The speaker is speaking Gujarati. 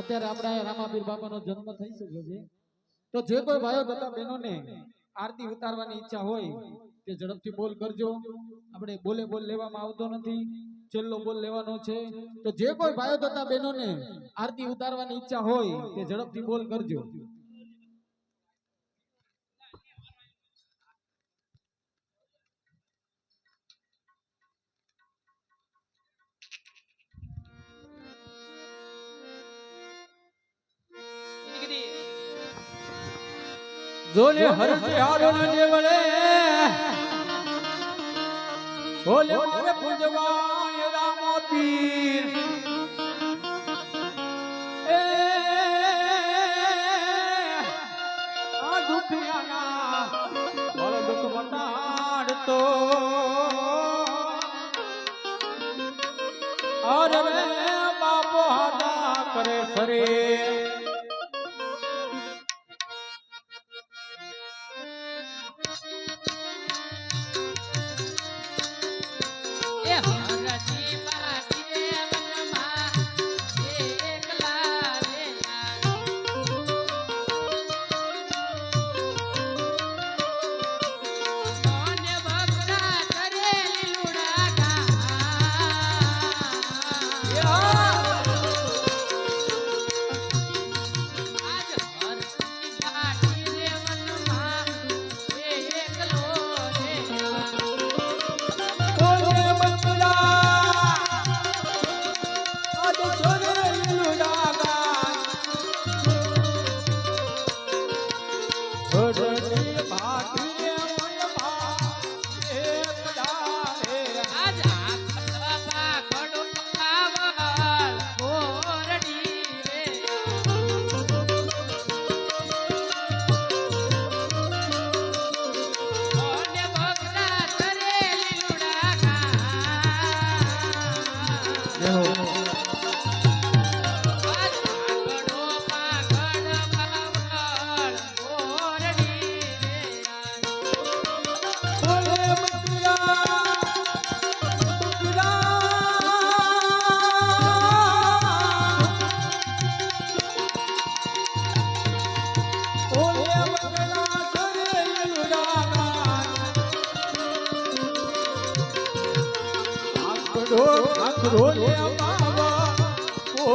અત્યારે આપણે રામાપીર બાપાનો જન્મ થઈ શક્યો છે તો જે કોઈ ભાઈઓ તથા બહેનોને આરતી ઉતારવાની ઈચ્છા હોય તે ઝડપથી બોલ કરજો. આપણે બોલે બોલ લેવામાં આવતો નથી. છેલ્લો બોલ લેવાનો છે. તો જે કોઈ ભાઈઓ તથા બહેનોને આરતી ઉતારવાની ઈચ્છા હોય તે ઝડપથી બોલ કરજો. જોલે હરજી હારો ન દેવળે. બોલે મારે પૂજવાય રામો પીર. એ આ દુખિયાના બોલે દુઃખ મટાડતો અરે બાપો હાડા કરે શરીર. આખરો આખરો લે બાબા ઓ